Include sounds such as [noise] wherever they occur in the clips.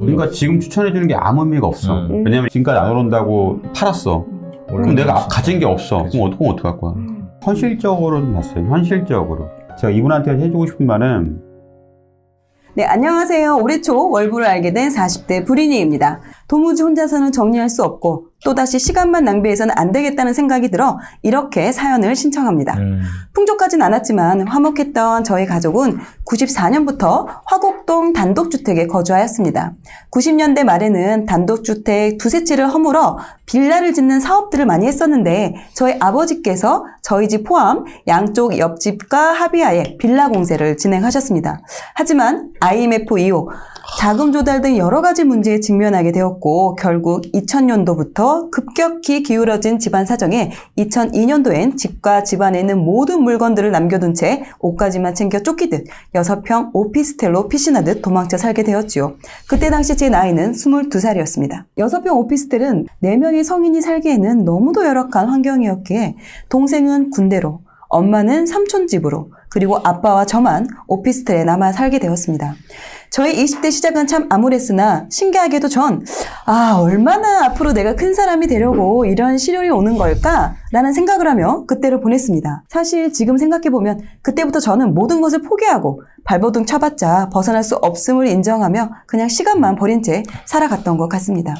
그러니까 지금 추천해 주는 게 아무 의미가 없어. 음. 왜냐면 지금까지 안 오른다고 팔았어. 그럼 내가 가진 게 없어. 그치. 그럼 어떻게 어떡할 거야? 현실적으로 좀 봤어요. 현실적으로. 제가 이분한테 해주고 싶은 말은 네, 안녕하세요. 올해 초 월부를 알게 된 40대 불인이입니다. 도무지 혼자서는 정리할 수 없고 또다시 시간만 낭비해서는 안 되겠다는 생각이 들어 이렇게 사연을 신청합니다. 음. 풍족하진 않았지만 화목했던 저희 가족은 94년부터 화곡동 단독주택에 거주하였습니다. 90년대 말에는 단독주택 두세 채를 허물어 빌라를 짓는 사업들을 많이 했었는데 저희 아버지께서 저희 집 포함 양쪽 옆집과 합의하에 빌라 공세를 진행하셨습니다. 하지만 IMF 이후 자금 조달 등 여러 가지 문제에 직면하게 되었고 결국 2000년도부터 급격히 기울어진 집안 사정에 2002년도엔 집과 집안에 있는 모든 물건들을 남겨둔 채 옷까지만 챙겨 쫓기듯 6평 오피스텔로 피신하듯 도망쳐 살게 되었지요. 그때 당시 제 나이는 22살이었습니다. 6평 오피스텔은 4명의 성인이 살기에는 너무도 열악한 환경이었기에 동생은 군대로 엄마는 삼촌 집으로 그리고 아빠와 저만 오피스텔에 남아 살게 되었습니다. 저의 20대 시작은 참 암울했으나 신기하게도 전 아, 얼마나 앞으로 내가 큰 사람이 되려고 이런 시련이 오는 걸까? 라는 생각을 하며 그때를 보냈습니다. 사실 지금 생각해보면 그때부터 저는 모든 것을 포기하고 발버둥 쳐봤자 벗어날 수 없음을 인정하며 그냥 시간만 버린 채 살아갔던 것 같습니다.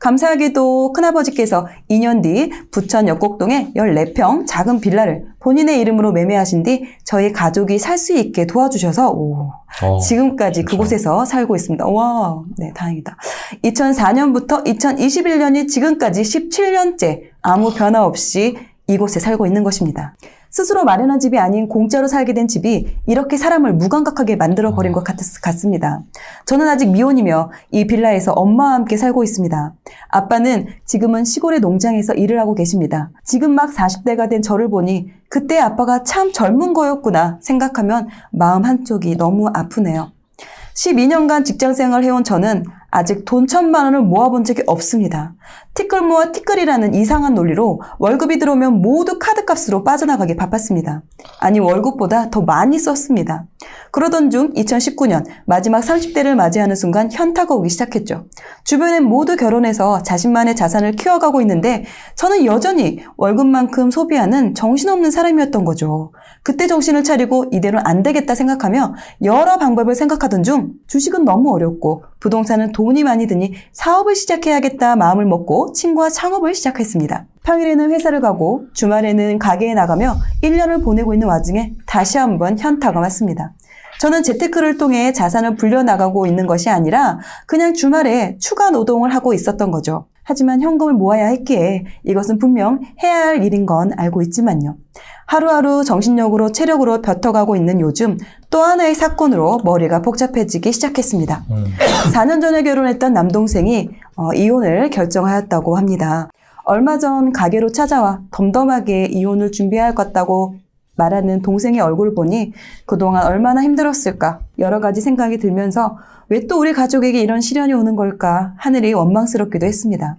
감사하게도 큰아버지께서 2년 뒤 부천 역곡동에 14평 작은 빌라를 본인의 이름으로 매매하신 뒤 저희 가족이 살 수 있게 도와주셔서 오, 어. 지금까지 그렇죠. 그곳에서 살고 있습니다. 와, 네, 다행이다. 2004년부터 2021년이 지금까지 17년째 아무 변화 없이 이곳에 살고 있는 것입니다. 스스로 마련한 집이 아닌 공짜로 살게 된 집이 이렇게 사람을 무감각하게 만들어버린 것 같, 같습니다. 저는 아직 미혼이며 이 빌라에서 엄마와 함께 살고 있습니다. 아빠는 지금은 시골의 농장에서 일을 하고 계십니다. 지금 막 40대가 된 저를 보니 그때 아빠가 참 젊은 거였구나 생각하면 마음 한쪽이 너무 아프네요. 12년간 직장 생활을 해온 저는 아직 돈 천만 원을 모아본 적이 없습니다. 티끌 모아 티끌이라는 이상한 논리로 월급이 들어오면 모두 카드값으로 빠져나가기 바빴습니다. 아니 월급보다 더 많이 썼습니다. 그러던 중 2019년 마지막 30대를 맞이하는 순간 현타가 오기 시작했죠. 주변엔 모두 결혼해서 자신만의 자산을 키워가고 있는데 저는 여전히 월급만큼 소비하는 정신없는 사람이었던 거죠. 그때 정신을 차리고 이대로 안 되겠다 생각하며 여러 방법을 생각하던 중 주식은 너무 어렵고 부동산은 돈이 많이 드니 사업을 시작해야겠다 마음을 먹고 친구와 창업을 시작했습니다. 평일에는 회사를 가고 주말에는 가게에 나가며 1년을 보내고 있는 와중에 다시 한번 현타가 왔습니다. 저는 재테크를 통해 자산을 불려나가고 있는 것이 아니라 그냥 주말에 추가 노동을 하고 있었던 거죠. 하지만 현금을 모아야 했기에 이것은 분명 해야 할 일인 건 알고 있지만요. 하루하루 정신력으로 체력으로 벼터가고 있는 요즘 또 하나의 사건으로 머리가 복잡해지기 시작했습니다. 음. 4년 전에 결혼했던 남동생이 어, 이혼을 결정하였다고 합니다. 얼마 전 가게로 찾아와 덤덤하게 이혼을 준비할 것 같다고 말하는 동생의 얼굴을 보니 그동안 얼마나 힘들었을까 여러 가지 생각이 들면서 왜 또 우리 가족에게 이런 시련이 오는 걸까 하늘이 원망스럽기도 했습니다.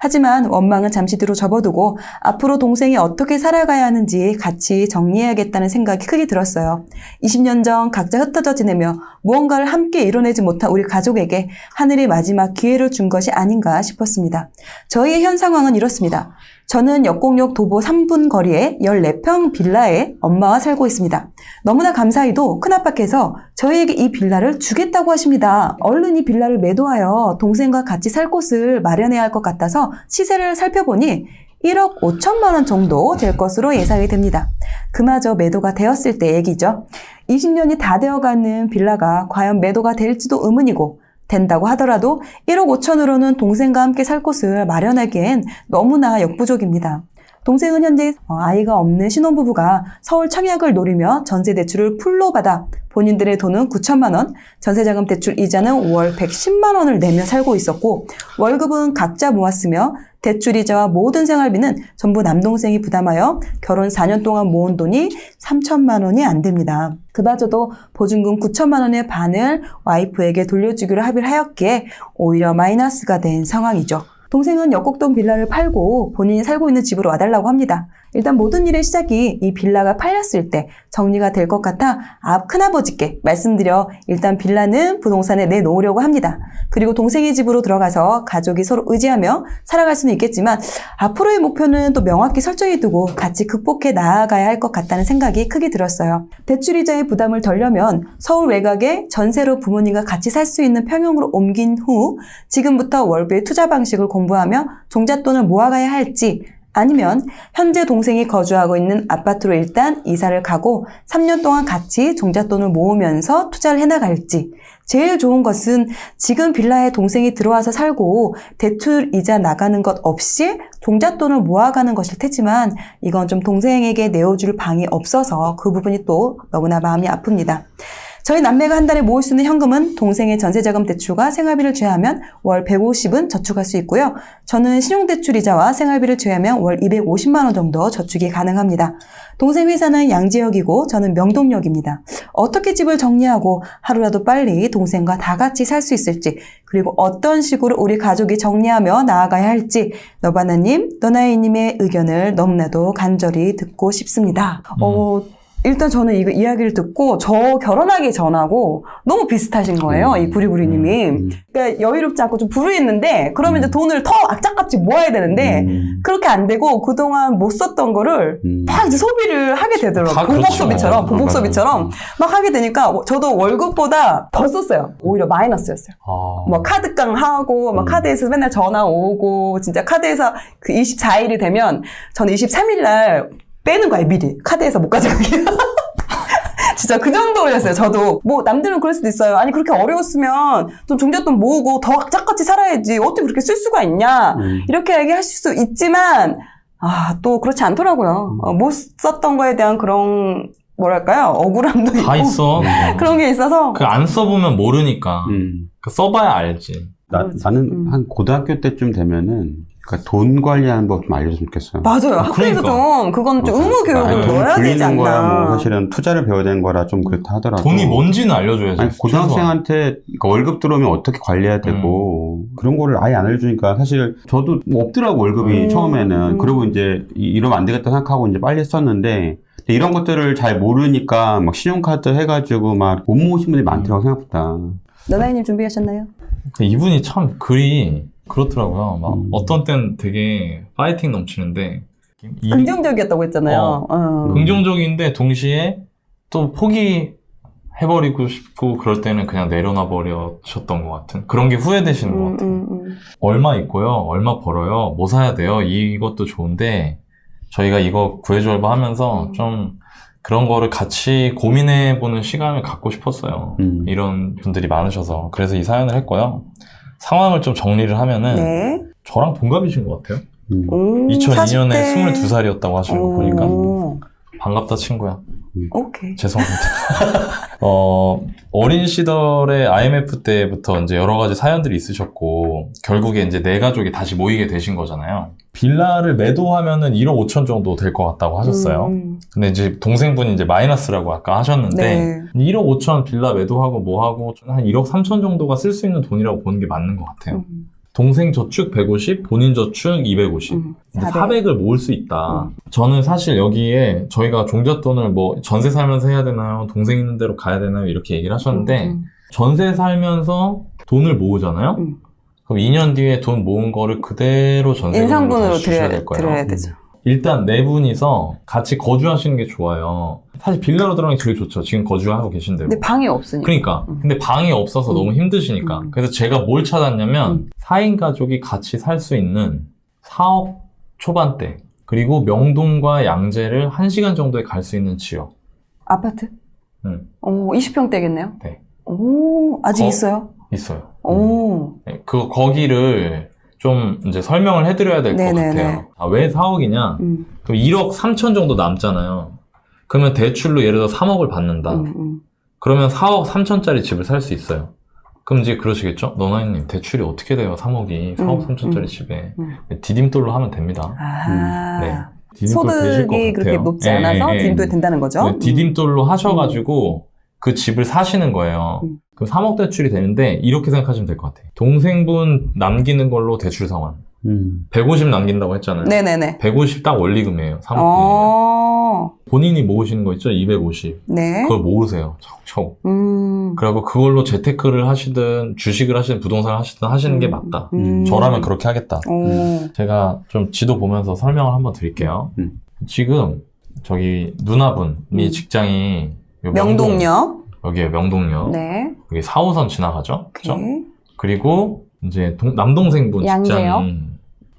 하지만 원망은 잠시 뒤로 접어두고 앞으로 동생이 어떻게 살아가야 하는지 같이 정리해야겠다는 생각이 크게 들었어요. 20년 전 각자 흩어져 지내며 무언가를 함께 이뤄내지 못한 우리 가족에게 하늘이 마지막 기회를 준 것이 아닌가 싶었습니다. 저희의 현 상황은 이렇습니다. 저는 역곡역 도보 3분 거리에 14평 빌라에 엄마와 살고 있습니다. 너무나 감사히도 큰아빠께서 저희에게 이 빌라를 주겠다고 하십니다. 얼른 이 빌라를 매도하여 동생과 같이 살 곳을 마련해야 할 것 같아서 시세를 살펴보니 1억 5천만 원 정도 될 것으로 예상이 됩니다. 그마저 매도가 되었을 때 얘기죠. 20년이 다 되어가는 빌라가 과연 매도가 될지도 의문이고 된다고 하더라도 1억 5천으로는 동생과 함께 살 곳을 마련하기엔 너무나 역부족입니다. 동생은 현재 어, 아이가 없는 신혼부부가 서울 청약을 노리며 전세 대출을 풀로 받아 본인들의 돈은 9천만 원, 전세자금 대출 이자는 월 110만 원을 내며 살고 있었고 월급은 각자 모았으며 대출 이자와 모든 생활비는 전부 남동생이 부담하여 결혼 4년 동안 모은 돈이 3천만 원이 안 됩니다. 그마저도 보증금 9천만 원의 반을 와이프에게 돌려주기로 합의를 하였기에 오히려 마이너스가 된 상황이죠. 동생은 역곡동 빌라를 팔고 본인이 살고 있는 집으로 와달라고 합니다. 일단 모든 일의 시작이 이 빌라가 팔렸을 때 정리가 될 것 같아 앞 큰아버지께 말씀드려 일단 빌라는 부동산에 내놓으려고 합니다. 그리고 동생의 집으로 들어가서 가족이 서로 의지하며 살아갈 수는 있겠지만 앞으로의 목표는 또 명확히 설정해 두고 같이 극복해 나아가야 할 것 같다는 생각이 크게 들었어요. 대출이자의 부담을 덜려면 서울 외곽에 전세로 부모님과 같이 살 수 있는 평형으로 옮긴 후 지금부터 월부의 투자 방식을 공 부하며 종잣돈을 모아가야 할지 아니면 현재 동생이 거주하고 있는 아파트로 일단 이사를 가고 3년 동안 같이 종잣돈을 모으면서 투자를 해나갈지 제일 좋은 것은 지금 빌라에 동생이 들어와서 살고 대출 이자 나가는 것 없이 종잣돈을 모아가는 것일 테지만 이건 좀 동생에게 내어줄 방이 없어서 그 부분이 또 너무나 마음이 아픕니다. 저희 남매가 한 달에 모을 수 있는 현금은 동생의 전세자금 대출과 생활비를 제외하면 월 150은 저축할 수 있고요. 저는 신용대출 이자와 생활비를 제외하면 월 250만 원 정도 저축이 가능합니다. 동생 회사는 양지역이고 저는 명동역입니다. 어떻게 집을 정리하고 하루라도 빨리 동생과 다 같이 살 수 있을지 그리고 어떤 식으로 우리 가족이 정리하며 나아가야 할지 너바나님, 너나이님의 의견을 너무나도 간절히 듣고 싶습니다. 어, 일단 저는 이거 이야기를 듣고 저 결혼하기 전하고 너무 비슷하신 거예요. 이 구리구리님이. 음. 그러니까 여유롭지 않고 좀 불우했는데 그러면 이제 돈을 더 악착같이 모아야 되는데 음. 그렇게 안 되고 그동안 못 썼던 거를 음. 막 이제 소비를 하게 되더라고요. 그렇죠. 소비처럼, 보복 맞아요. 소비처럼 막 하게 되니까 저도 월급보다 더 썼어요. 오히려 마이너스였어요. 아. 뭐 카드깡 하고 막 음. 카드에서 맨날 전화 오고 진짜 카드에서 그 24일이 되면 저는 23일 날 빼는 거예요 미리 카드에서 못 가져가게 [laughs] 진짜 그 정도였어요 저도 뭐 남들은 그럴 수도 있어요 아니 그렇게 어려웠으면 좀 종잣돈 모으고 더 악착같이 살아야지 어떻게 그렇게 쓸 수가 있냐 음. 이렇게 얘기하실 수 있지만 아 또 그렇지 않더라고요 어, 못 썼던 거에 대한 그런 뭐랄까요 억울함도 있고 다 있어. [laughs] 그런 게 있어서 그 안 써보면 모르니까. 음. 그 써봐야 알지. 나. 나는 음. 한 고등학교 때쯤 되면은 그러니까 돈 관리하는 법 좀 알려줬으면 좋겠어요. 맞아요. 아, 학교에서 그러니까. 좀 그건 좀. 의무 교육을 넣어야 되지 굴리는 거야 않나. 뭐 사실은 투자를 배워야 되는 거라 좀 그렇다 하더라도 돈이 뭔지는 알려줘야지. 아니, 고등학생한테 그러니까 월급 들어오면 어떻게 관리해야 되고 그런 거를 아예 안 알려주니까 사실 저도 뭐 없더라고 월급이 음, 처음에는 음. 그리고 이제 이- 이러면 안 되겠다 생각하고 이제 빨리 썼는데 근데 이런 것들을 잘 모르니까 막 신용카드 해가지고 막 못 모으신 분들이 많더라고 생각보다 너나이님 준비하셨나요? 그 이분이 참 글이 그렇더라고요. 막 음. 어떤 때는 되게 파이팅 넘치는데 이- 긍정적이었다고 했잖아요. 어. 긍정적인데 동시에 또 포기해버리고 싶고 그럴 때는 그냥 내려놔 버려셨던 것 같은 그런 게 후회되시는 것 음, 같아요. 음, 음. 얼마 있고요, 얼마 벌어요, 뭐 사야 돼요. 이것도 좋은데 저희가 이거 구해줘 알바 하면서 음. 좀 그런 거를 같이 고민해보는 시간을 갖고 싶었어요. 음. 이런 분들이 많으셔서 그래서 이 사연을 했고요. 상황을 좀 정리를 하면은 네. 저랑 동갑이신 것 같아요. 음. 오, 2002년에 40대. 22살이었다고 하시는 거 보니까 오, 반갑다 친구야. 오케이. 죄송합니다. [laughs] 어, 어린 시절에 IMF 때부터 이제 여러 가지 사연들이 있으셨고, 결국에 이제 네 가족이 다시 모이게 되신 거잖아요. 빌라를 매도하면은 1억 5천 정도 될 것 같다고 하셨어요. 음, 근데 이제 동생분이 이제 마이너스라고 아까 하셨는데, 네. 1억 5천 빌라 매도하고 뭐 하고, 저는 한 1억 3천 정도가 쓸 수 있는 돈이라고 보는 게 맞는 것 같아요. 음, 동생 저축 150, 본인 저축 250. 음, 근데 400. 400 을 모을 수 있다. 저는 사실 여기에 저희가 종잣돈을 뭐 전세 살면서 해야 되나요? 동생 있는 대로 가야 되나요? 이렇게 얘기를 하셨는데 음, 전세 살면서 돈을 모으잖아요? 음. 그럼 2년 뒤에 돈 모은 거를 그대로 전세금으로 인상분으로 다시 주셔야 드려야, 될 거예요. 드려야 되죠. 일단 네 분이서 같이 거주하시는 게 좋아요. 사실 빌라로 들어가는 게 제일 좋죠. 지금 거주하고 계신 대로. 근데 방이 없으니까. 그러니까. 음. 근데 방이 없어서 음. 너무 힘드시니까. 음. 그래서 제가 뭘 찾았냐면, 음. 4인 가족이 같이 살 수 있는 4억 초반대, 그리고 명동과 양재를 1시간 정도에 갈 수 있는 지역. 아파트? 음. 오, 20평대겠네요? 네. 오, 아직 거- 있어요? 있어요. 오, 네, 그, 거기를 좀 이제 설명을 해드려야 될 것 네네네. 같아요. 아, 왜 4억이냐? 음, 그럼 1억 3천 정도 남잖아요. 그러면 대출로 예를 들어 3억을 받는다. 음, 음. 그러면 4억 3천짜리 집을 살 수 있어요. 그럼 이제 그러시겠죠? 너나이님 대출이 어떻게 돼요? 3억이 4억 음, 3천짜리 음, 집에 음. 디딤돌로 하면 됩니다. 아, 네. 디딤돌 되실 것 소득이 같아요. 그렇게 높지 예, 않아서 예, 예. 디딤돌이 된다는 거죠? 네, 디딤돌로 하셔가지고 그 집을 사시는 거예요. 음. 그럼 3억 대출이 되는데 이렇게 생각하시면 될 것 같아요. 동생분 남기는 걸로 대출 상환. 음. 150 남긴다고 했잖아요. 네네네. 150 딱 원리금이에요. 사모님은. 어, 본인이 모으시는 거 있죠? 250. 네. 그걸 모으세요. 척척. 음. 그리고 그걸로 재테크를 하시든 주식을 하시든 부동산을 하시든 하시는 게 맞다. 음. 저라면 그렇게 하겠다. 오. 제가 좀 지도 보면서 설명을 한번 드릴게요. 음. 지금 저기 누나분이 음. 직장이 요 명동, 명동역. 여기에 명동역 네. 여기 4호선 지나가죠. 그죠? 오케이. 그리고 이제 동- 남동생분 양재역? 직장이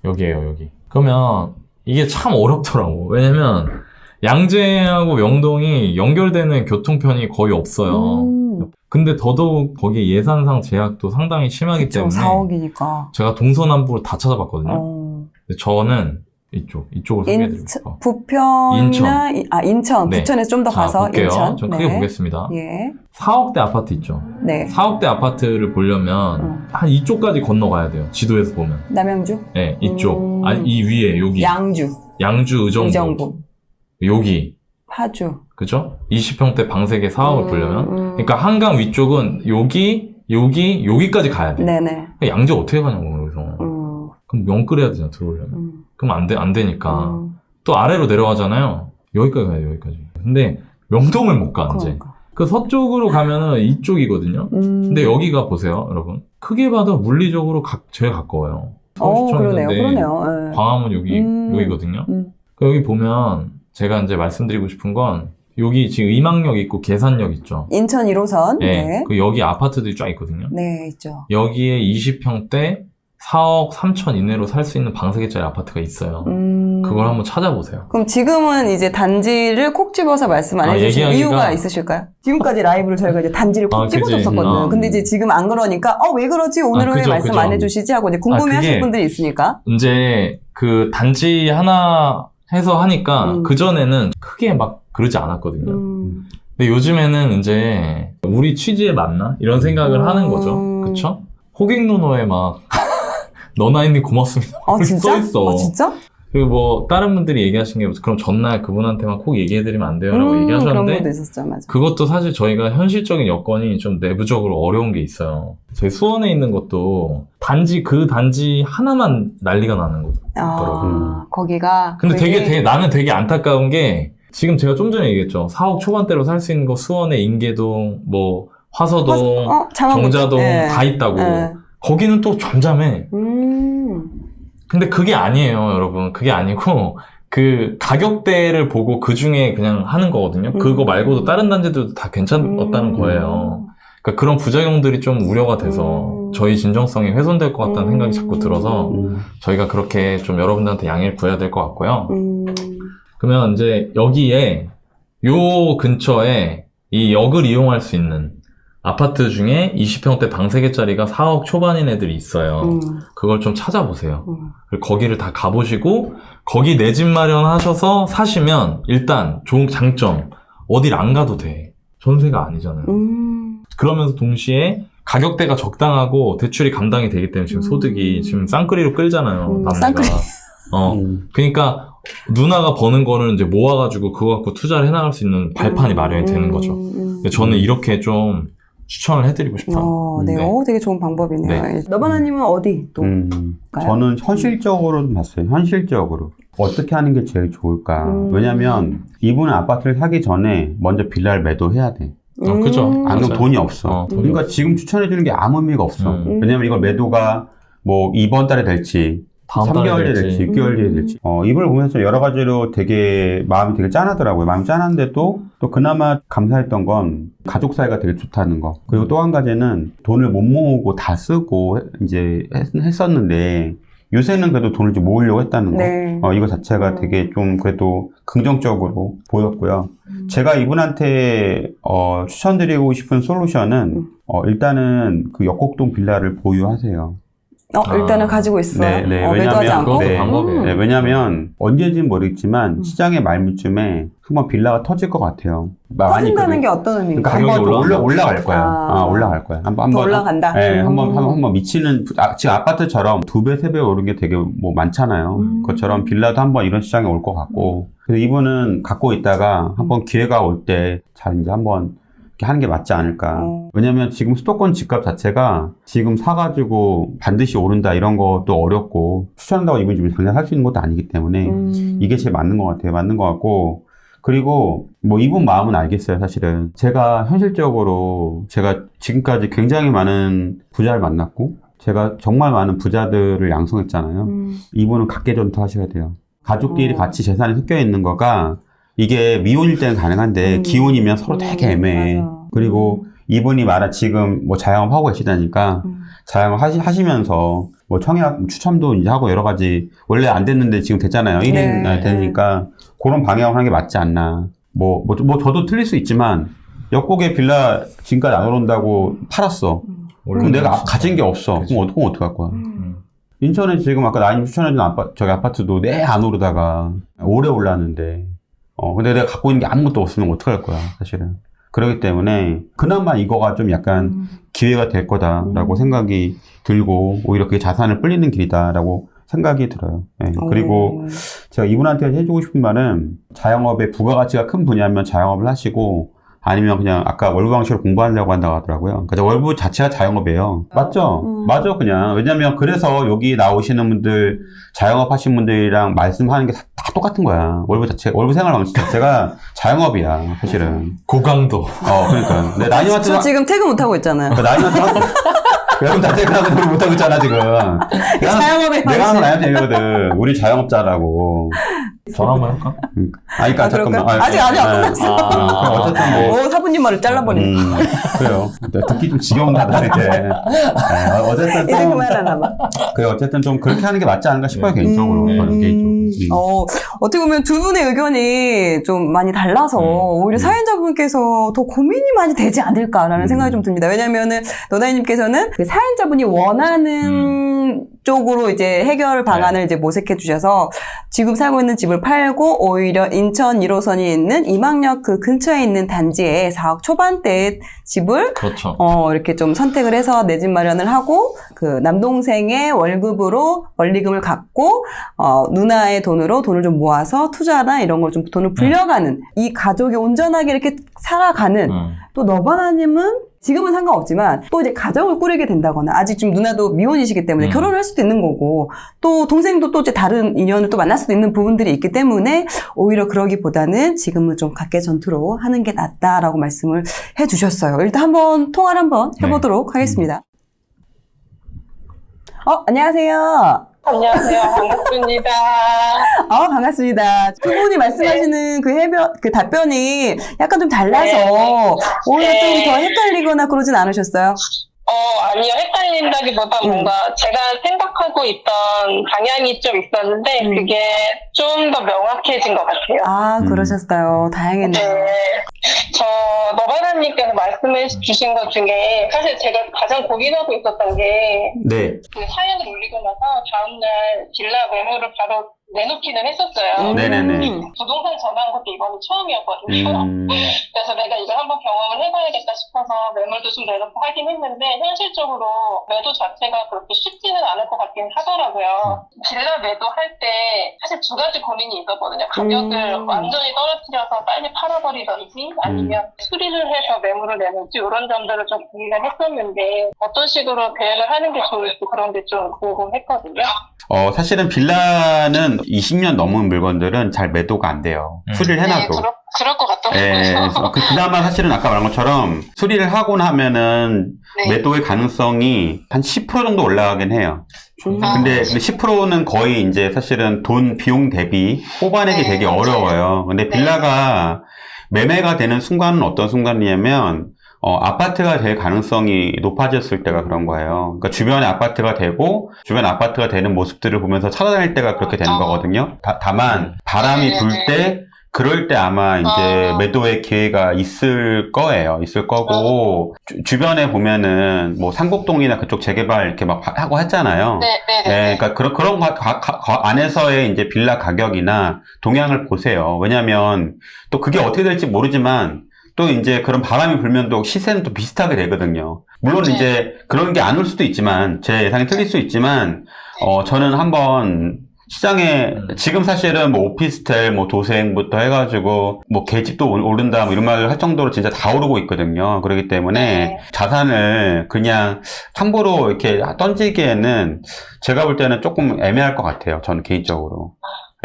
여기에요, 여기. 그러면 이게 참 어렵더라고. 왜냐면 양재하고 명동이 연결되는 교통편이 거의 없어요. 음. 근데 더더욱 거기 예산상 제약도 상당히 심하기 그쵸, 때문에 4억이니까. 제가 동서남북을 다 찾아봤거든요. 어. 근데 저는 이쪽, 이쪽을 인, 소개해드릴게요. 부평이나 인천. 이- 아 인천 네. 부천에서 좀 더 자, 가서 볼게요. 인천. 좀 크게 보겠습니다. 예. 4억대 아파트 있죠. 네. 4억대 아파트를 보려면 음. 한 이쪽까지 건너가야 돼요. 지도에서 보면. 남양주, 네, 이쪽. 음. 아니, 이 위에, 여기. 양주, 양주 의정부. 의정부, 여기. 파주. 그죠? 20평대 방세계 4억을 음, 보려면. 음. 그러니까 한강 위쪽은 여기, 여기, 여기까지 가야 돼. 네네. 그러니까 양재 어떻게 가냐고, 그럼 영끌해야 되잖아, 들어오려면. 음, 그럼 안 돼, 안 되니까. 음. 또 아래로 내려가잖아요. 여기까지 가야 돼, 여기까지. 근데 명동을 못 가, 이제. 그러니까. 그 서쪽으로 가면은 이쪽이거든요. 음. 근데 여기가 보세요, 여러분. 크게 봐도 물리적으로 가- 제일 가까워요. 어, 서울시청 그러네요. 있는데 그러네요. 예. 광화문 여기, 음. 여기거든요. 음. 그 여기 보면 제가 이제 말씀드리고 싶은 건 여기 지금 의망역 있고 계산역 있죠. 인천 1호선. 네. 네. 그 여기 아파트들이 쫙 있거든요. 네, 있죠. 여기에 20평대 4억 3천 이내로 살 수 있는 방세계짜리 아파트가 있어요. 음. 그걸 한번 찾아보세요. 그럼 지금은 이제 단지를 콕 집어서 말씀 안 아, 해주신 얘기하기가- 이유가 있으실까요? 지금까지 라이브를 저희가 이제 단지를 콕 아, 그치. 집어줬었거든요. 음. 근데 이제 지금 안 그러니까, 어, 왜 그러지? 오늘은 아, 왜 그죠, 말씀 그죠. 안 해주시지? 하고 이제 궁금해 아, 하실 그게- 분들이 있으니까. 이제 그 단지 하나 해서 하니까 음. 그전에는 크게 막 그러지 않았거든요. 음. 근데 요즘에는 이제 우리 취지에 맞나? 이런 생각을 음. 하는 거죠. 그쵸? 호객노노에 막 너나인님 고맙습니다. 아, 진짜? 써있어. 아, 진짜? 그리고 뭐 다른 분들이 얘기하신 게 그럼 전날 그분한테만 꼭 얘기해드리면 안 돼요라고 음, 그런 얘기하셨는데 분도 있었죠, 맞아. 그것도 사실 저희가 현실적인 여건이 좀 내부적으로 어려운 게 있어요. 저희 수원에 있는 것도 단지 그 단지 하나만 난리가 나는 거죠. 아, 거기가. 근데 되게, 되게- 되게 나는 되게 안타까운 게 지금 제가 좀 전에 얘기했죠. 4억 초반대로 살 수 있는 거 수원의 인계동, 뭐 화서동, 어, 장안구- 정자동 예. 다 있다고. 예. 거기는 또 잠잠해. 음. 근데 그게 아니에요, 여러분. 그게 아니고 [laughs] 그 가격대를 보고 그 중에 그냥 하는 거거든요. 음. 그거 말고도 다른 단지도 다 괜찮았다는 음. 거예요. 그러니까 그런 부작용들이 좀 우려가 돼서 음. 저희 진정성이 훼손될 것 같다는 음. 생각이 자꾸 들어서 음. 저희가 그렇게 좀 여러분들한테 양해를 구해야 될 것 같고요. 음. 그러면 이제 여기에 요 근처에 이 역을 이용할 수 있는 아파트 중에 20평대 방 3개짜리가 4억 초반인 애들이 있어요. 음. 그걸 좀 찾아보세요. 음. 그리고 거기를 다 가보시고 거기 내 집 마련하셔서 사시면 일단 좋은 장점 어딜 안 가도 돼. 전세가 아니잖아요. 음. 그러면서 동시에 가격대가 적당하고 대출이 감당이 되기 때문에 지금 음. 소득이 지금 쌍끌이로 끌잖아요. 음, 남자가. 쌍끌이. 어. 음. 그러니까 누나가 버는 거는 이제 모아가지고 그거 갖고 투자를 해나갈 수 있는 발판이 마련이 되는 음. 거죠. 저는 이렇게 좀 추천을 해드리고 싶어요. 어, 네. 네. 어, 되게 좋은 방법이네요. 네. 너바나님은 어디 또? 음? 저는 현실적으로 좀 봤어요. 현실적으로. 어떻게 하는 게 제일 좋을까. 음. 왜냐면 이분은 아파트를 사기 전에 먼저 빌라를 매도해야 돼. 어, 그죠. 음. 안 그러면. 돈이 없어. 어, 돈이 그러니까 지금 추천해주는 게 아무 의미가 없어. 음. 왜냐면 이걸 매도가 뭐 이번 달에 될지, 다음 3개월 달에 뒤에 될지, 될지. 6개월 뒤에 음. 될지. 어, 이걸 보면서 여러 가지로 되게 마음이 되게 짠하더라고요. 마음이 짠한데도 또 그나마 감사했던 건 가족 사이가 되게 좋다는 거. 그리고 또 한 가지는 돈을 못 모으고 다 쓰고 이제 했, 었는데 요새는 그래도 돈을 좀 모으려고 했다는 거. 네. 어, 이거 자체가 음. 되게 좀 그래도 긍정적으로 보였고요. 음. 제가 이분한테 어, 추천드리고 싶은 솔루션은 음. 어, 일단은 그 역곡동 빌라를 보유하세요. 어, 아. 일단은 가지고 있어요. 네, 네. 어, 매도하지 왜냐면 않고. 그것도 네. 방법이에요. 네, 왜냐면 언제인지는 모르겠지만 음. 시장의 말미쯤에 한번 빌라가 터질 것 같아요. 터진다는. 게 어떤 의미인가요? 그러니까 한번 가격이 올라. 올라갈 거야. 아. 아, 올라갈 거야. 한번 더 한번 올라간다. 네, 음. 한번 한번 한번 미치는 아, 지금 아파트처럼 두 배, 세 배 오른 게 되게 뭐 많잖아요. 음. 그것처럼 빌라도 한번 이런 시장에 올 것 같고. 그래서 이분은 갖고 있다가 한번 기회가 올 때 잘 이제 한번 하는 게 맞지 않을까. 어. 왜냐면 지금 수도권 집값 자체가 지금 사가지고 반드시 오른다 이런 것도 어렵고 추천한다고 이분 집을 당장 살 수 있는 것도 아니기 때문에 음. 이게 제일 맞는 것 같아요. 맞는 것 같고. 그리고 뭐 이분 마음은 알겠어요, 사실은. 제가 현실적으로 제가 지금까지 굉장히 많은 부자를 만났고 제가 정말 많은 부자들을 양성했잖아요. 음. 이분은 각계전투 하셔야 돼요. 가족끼리 어. 같이 재산이 섞여 있는 거가 이게 미혼일 때는 가능한데 음. 기혼이면 서로 되게 음, 애매해. 맞아. 그리고 이분이 말한 지금 뭐 자영업 하고 계시다니까 음. 자영업 하시, 하시면서 뭐 청약 추첨도 이제 하고 여러 가지 원래 안 됐는데 지금 됐잖아요. 1인 네. 되니까 그런 방향을 하는 게 맞지 않나. 뭐, 뭐, 뭐 저도 틀릴 수 있지만 역곡에 빌라 지금까지 안 오른다고 팔았어. 그럼 내가 가진 게 없어. 그치. 그럼 어떡, 어떡할 거야. 음. 음. 인천에 지금 아까 나님 추천해준 아파, 저기 아파트도 내 안 오르다가 오래 올랐는데, 어, 근데 내가 갖고 있는 게 아무것도 없으면 어떡할 거야, 사실은. 그렇기 때문에, 그나마 이거가 좀 약간 음. 기회가 될 거다라고 음. 생각이 들고, 오히려 그게 자산을 불리는 길이다라고 생각이 들어요. 예. 그리고 어. 제가 이분한테 해주고 싶은 말은 자영업의 부가가치가 큰 분야면 자영업을 하시고, 아니면 그냥 아까 월부 방식으로 공부하려고 한다고 하더라고요. 그러니까 월부 자체가 자영업이에요. 맞죠? 음. 맞아, 그냥. 왜냐면 그래서 여기 나오시는 분들, 자영업 하신 분들이랑 말씀하는 게 다 똑같은 거야. 월부 자체, 월부 생활 방식 자체가 [laughs] 자영업이야, 사실은. 고강도. 어, 그러니까. 내 나님한테, 저 지금 퇴근 못 하고 있잖아요. 나님한테 [laughs] 다 퇴근하고 뭘 못하고 있잖아, 지금. [laughs] 내가, 자영업의 내가. 항상 나한테 얘기거든. 우리 자영업자라고. 전화 한번 할까? 아, 그니까, 아, 잠깐만. 그럴까요? 아직, 아직 안 네. 끝났어. 아, 어쨌든 뭐. 오, 사부님 말을 잘라버리네. 음, 그래요. 듣기 좀 지겨운다, 이제. 네, 어쨌든 이제 좀, 그만하나 봐. 그래, 어쨌든 좀 그렇게 하는 게 맞지 않을까 싶어요, 네. 개인적으로. 음, 저는 개인적으로. 음. 어, 어떻게 보면 두 분의 의견이 좀 많이 달라서 음. 오히려 음. 사연자분께서 더 고민이 많이 되지 않을까라는 음. 생각이 좀 듭니다. 왜냐면은 노다이님께서는 그 사연자분이 원하는 쪽으로 이제 해결 방안을 이제 모색해 주셔서 지금 살고 있는 집을 팔고 오히려 인천 1호선이 있는 이망역 그 근처에 있는 단지에 4억 초반대의 집을 그렇죠. 어, 이렇게 좀 선택을 해서 내 집 마련을 하고, 그, 남동생의 월급으로 원리금을 갖고, 어, 누나의 돈으로 돈을 좀 모아 서 투자나 이런 걸 좀 돈을 불려가는, 이 가족이 온전하게 이렇게 살아가는, 음. 또 너바나님은 지금은 상관없지만 또 이제 가정을 꾸리게 된다거나 아직 지금 누나도 미혼이시기 때문에 음. 결혼을 할 수도 있는 거고 또 동생도 또 이제 다른 인연을 또 만날 수도 있는 부분들이 있기 때문에 오히려 그러기보다는 지금은 좀 각계 전투로 하는 게 낫다라고 말씀을 해 주셨어요. 일단 한번 통화를 한번 네. 해보도록 하겠습니다. 어 안녕하세요. 안녕하세요. 반갑습니다. 아 반갑습니다. 두 분이 말씀하시는 그 해변 그 답변이 약간 좀 달라서 네. 오히려 네. 좀더 헷갈리거나 그러진 않으셨어요? 어, 아니요. 헷갈린다기보다 음. 뭔가 제가 생각하고 있던 방향이 좀 있었는데 음. 그게 좀 더 명확해진 것 같아요. 아, 음. 그러셨어요. 다행이네요. 네. 저 너바나님께서 말씀해 주신 것 중에 사실 제가 가장 고민하고 있었던 게 네. 그 사연을 올리고 나서 다음날 빌라 메모를 바로 내놓기는 했었어요. 음. 네네네. 부동산 전화한 것도 이번이 처음이었거든요. 음, 그래서 내가 이걸 한번 경험을 해봐야겠다 싶어서 매물도 좀 내놓고 하긴 했는데 현실적으로 매도 자체가 그렇게 쉽지는 않을 것 같긴 하더라고요. 빌라 매도할 때 사실 두 가지 고민이 있었거든요. 가격을 음. 완전히 떨어뜨려서 빨리 팔아버리던지 아니면 수리를 해서 매물을 내놓지 이런 점들을 좀 고민을 했었는데 어떤 식으로 계획을 하는 게 좋을지 그런 게 좀 궁금했거든요. 어, 사실은 빌라는 20년 넘은 물건들은 잘 매도가 안 돼요. 음. 수리를 네, 해놔도. 그럴, 그럴 것 같더라고요. 예, 그래서 그, 그나마 사실은 아까 말한 것처럼 수리를 하고 나면은 네. 매도의 가능성이 한 10% 정도 올라가긴 해요. 음. 근데 10%는 거의 이제 사실은 돈 비용 대비 뽑아내기 네, 되게. 어려워요. 근데 네. 빌라가 매매가 되는 순간은 어떤 순간이냐면 어, 아파트가 될 가능성이 높아졌을 때가 그런 거예요. 그러니까 주변에 아파트가 되고 주변 아파트가 되는 모습들을 보면서 찾아다닐 때가 그렇게 되는 어. 거거든요. 다, 만 바람이 네, 불 네. 때 그럴 때 아마 이제 어. 매도의 기회가 있을 거예요. 있을 거고 주, 변에 보면은 뭐 상곡동이나 그쪽 재개발 이렇게 막 하- 하고 했잖아요. 네, 네, 네. 네, 그러니까 그런 그런 거 가- 가- 가- 안에서의 이제 빌라 가격이나 동향을 보세요. 왜냐하면 또 그게 어떻게 될지 모르지만 또 이제 그런 바람이 불면 또 시세는 또 비슷하게 되거든요. 물론 네. 이제 그런 게 안 올 수도 있지만 제 예상이 틀릴 수 있지만 어 저는 한번 시장에 음. 지금 사실은 뭐 오피스텔, 뭐 도생부터 해가지고 뭐 계집도 오- 오른다 뭐 이런 말을 할 정도로 진짜 다 오르고 있거든요. 그렇기 때문에 네. 자산을 그냥 함부로 이렇게 던지기에는 제가 볼 때는 조금 애매할 것 같아요. 저는 개인적으로.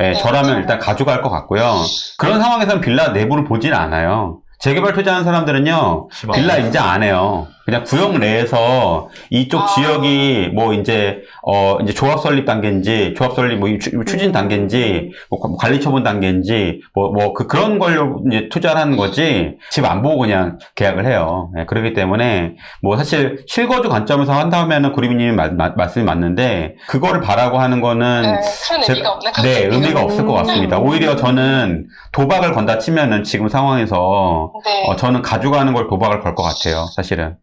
예, 네, 저라면. 일단 가져갈 것 같고요. 그런 상황에서는 빌라 내부를 보진 않아요. 재개발 투자하는 사람들은요. 빌라 인정 안 해요. 그냥 구역 내에서 이쪽 아. 지역이 뭐 이제 어 이제 조합 설립 단계인지 조합 설립 뭐 추- 추진 단계인지 뭐 관- 관리 처분 단계인지 뭐 뭐 그 그런 걸로 이제 투자를 하는 거지 집 안 보고 그냥 계약을 해요. 예, 그렇기 때문에 뭐 사실 실거주 관점에서 한다면은 구리비님이 말씀이 맞는데 그거를 바라고 하는 거는 네, 큰 제- 의미가 것 네. 의미가 없을 것 같습니다. 오히려 저는 도박을 건다 치면은 지금 상황에서 네, 어, 저는 가져가는 걸 도박을 걸 것 같아요, 사실은.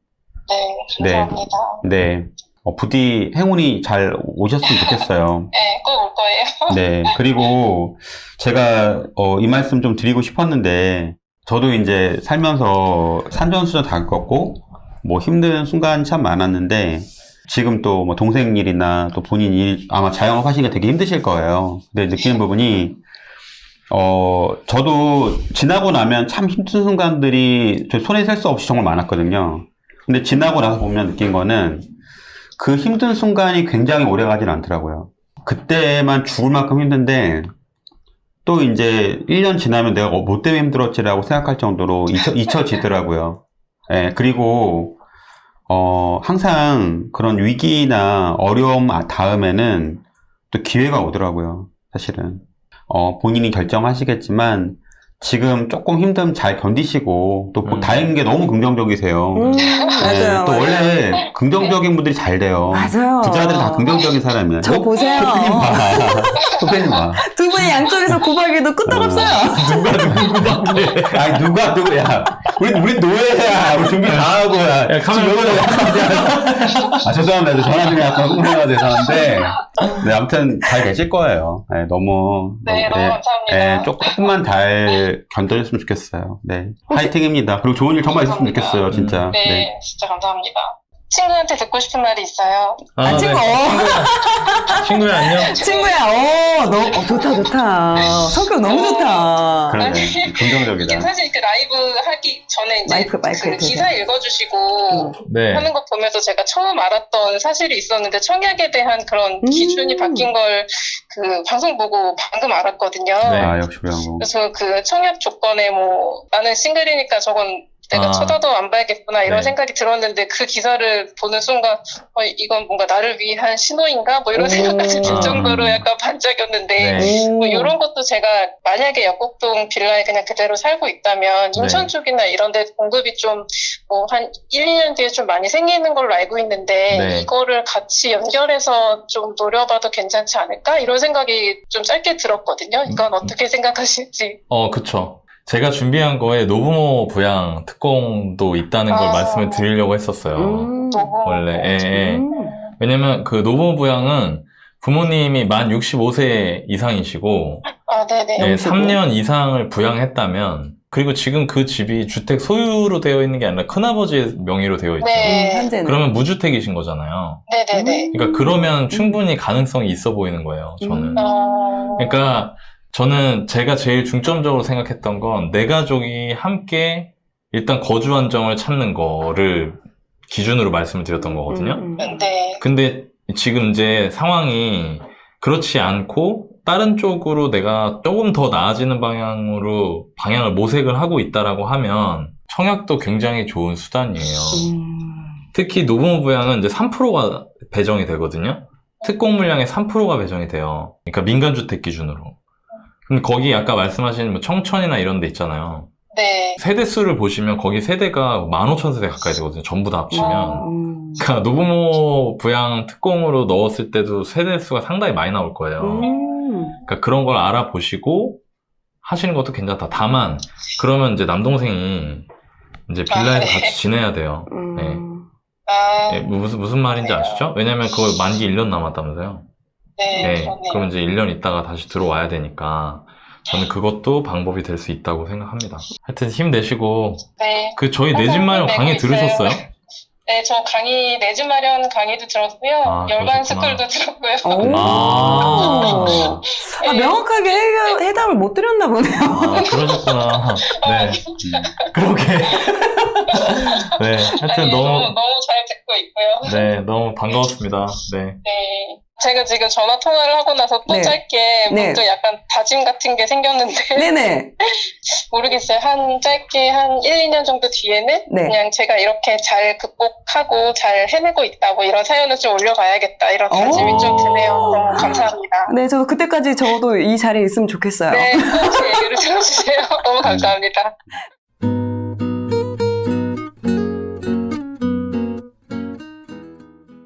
네, 네. 감사합니다. 네. 어, 부디 행운이 잘 오셨으면 좋겠어요. [laughs] 네, 꼭 올 거예요. 네. 그리고 제가 어, 이 말씀 좀 드리고 싶었는데, 저도 이제 살면서 산전수전 다 겪었고, 뭐 힘든 순간이 참 많았는데, 지금 또 뭐 동생 일이나 또 본인 일, 아마 자영업 하시는 게 되게 힘드실 거예요. 근데 느끼는 부분이, 어, 저도 지나고 나면 참 힘든 순간들이 저 손에 셀 수 없이 정말 많았거든요. 근데 지나고 나서 보면 느낀 거는 그 힘든 순간이 굉장히 오래 가진 않더라고요. 그때만 죽을 만큼 힘든데 또 이제 1년 지나면 내가 어, 뭐 때문에 힘들었지라고 생각할 정도로 잊혀, [laughs] 잊혀 지더라고요. 예, 그리고 어, 항상 그런 위기나 어려움 아- 다음에는 또 기회가 오더라고요. 사실은. 어, 본인이 결정하시겠지만 지금 조금 힘듦 잘 견디시고 또 보- 음. 다행인 게 너무 긍정적이세요. 음, 네, 맞아요. 또 맞아요. 원래 긍정적인 분들이 잘 돼요. 맞아요. 부자들은 다 긍정적인 사람이야. 저 보세요. 토피님 봐. [laughs] 토피님 봐. 두 분이 양쪽에서 구박에도 끄떡없어요. 누가 누구밖에. 아니, 누가 누구야. 우리, 우리 노예야. 우리 준비 다 하고. 야, 야, 여기서 아, 죄송합니다. 전화 중에 약간 흥분해가 돼서는데. 네, 아무튼 잘 계실 거예요. 네, 너무. 네, 너무 감사합니다. 네, 조금만 잘 견뎌줬으면 좋겠어요. 네. 화이팅입니다. 그리고 좋은 일 정말 있었으면 좋겠어요, 진짜. 네, 네. 진짜 감사합니다. 친구한테 듣고 싶은 말이 있어요. 아, 친구. 친구야, 친구야, 안녕. [laughs] 친구야, 어, 너, 어, 좋다, 좋다. 성격 너무 좋다. 그러네. 아니, 긍정적이다. [laughs] 사실 그 라이브 하기 전에 이제 마이크, 마이크 그. 기사 읽어주시고 네. 하는 거 보면서 제가 처음 알았던 사실이 있었는데 청약에 대한 그런 음. 기준이 바뀐 걸 그 방송 보고 방금 알았거든요. 네. 아, 역시. 그래서 그 청약 조건에 뭐 나는 싱글이니까 저건 내가 아. 쳐다도 안 봐야겠구나 이런 네. 생각이 들었는데 그 기사를 보는 순간 어, 이건 뭔가 나를 위한 신호인가 뭐 이런 오. 생각까지 들 아. 정도로 약간 반짝였는데 네. 오. 뭐 이런 것도 제가 만약에 역곡동 빌라에 그냥 그대로 살고 있다면 인천 네. 쪽이나 이런 데 공급이 좀 뭐 한 1, 2년 뒤에 좀 많이 생기는 걸로 알고 있는데 네. 이거를 같이 연결해서 좀 노려봐도 괜찮지 않을까? 이런 생각이 좀 짧게 들었거든요. 이건 음. 어떻게 생각하실지. 어, 그쵸. 제가 준비한 거에 노부모 부양 특공도 있다는 걸 아. 말씀을 드리려고 했었어요. 음. 원래, 예, 예. 음. 왜냐면 그 노부모 부양은 부모님이 만 65세 이상이시고, 아, 네네. 네, 영수고. 3년 이상을 부양했다면, 그리고 지금 그 집이 주택 소유로 되어 있는 게 아니라 큰아버지의 명의로 되어 있죠. 네. 음, 현재는. 그러면 무주택이신 거잖아요. 네네네. 그러니까 그러면 충분히 가능성이 있어 보이는 거예요, 음. 저는. 어... 그러니까 저는 제가 제일 중점적으로 생각했던 건 내 가족이 함께 일단 거주 안정을 찾는 거를 기준으로 말씀을 드렸던 거거든요. 음, 음. 네. 근데 지금 이제 상황이 그렇지 않고 다른 쪽으로 내가 조금 더 나아지는 방향으로 방향을 모색을 하고 있다라고 하면 청약도 굉장히 좋은 수단이에요. 음. 특히 노부모 부양은 이제 3%가 배정이 되거든요. 특공 물량의 3%가 배정이 돼요. 그러니까 민간주택 기준으로. 근데 거기 아까 말씀하신 뭐 청천이나 이런 데 있잖아요. 네. 세대 수를 보시면 거기 세대가 15,000세대 가까이 되거든요. 전부 다 합치면. 음. 그러니까 노부모 부양 특공으로 넣었을 때도 세대 수가 상당히 많이 나올 거예요. 음. 그러니까 그런 걸 알아보시고 하시는 것도 괜찮다. 다만 그러면 이제 남동생이 이제 빌라에서 아, 네. 같이 지내야 돼요. 음. 네. 아, 예, 무슨 무슨 말인지 아시죠? 왜냐면 그거 만기 1년 남았다면서요. 네. 네. 그럼 이제 1년 있다가 다시 들어와야 되니까 저는 그것도 방법이 될 수 있다고 생각합니다. 하여튼 힘내시고 네. 그 저희 내 집 마련 강의 있어요. 들으셨어요? 네, 저 강의 내집 마련 강의도 들었고요. 아, 열반 그러셨구나. 스쿨도 들었고요. 오. 아. 아, 명확하게 해, 해답을 못 드렸나 보네요. 아, 그러셨구나. [laughs] 네. 그렇게. [laughs] 네. 하여튼 아니, 너무 너무, 너무 잘 듣고 있고요. 네, 너무 반가웠습니다. 네. 네. 제가 지금 전화 통화를 하고 나서 또 네. 짧게 네. 먼저 약간 다짐 같은 게 생겼는데 네네. [laughs] 모르겠어요. 한 짧게 한 1, 2년 정도 뒤에는 네. 그냥 제가 이렇게 잘 극복하고 잘 해내고 있다고 이런 사연을 좀 올려가야겠다 이런 다짐이 오. 좀 드네요. 너무 감사합니다. 네, 저도 그때까지 저도 이 자리에 있으면 좋겠어요. 네, 꼭제 [laughs] 얘기를 들어주세요. 너무 감사합니다.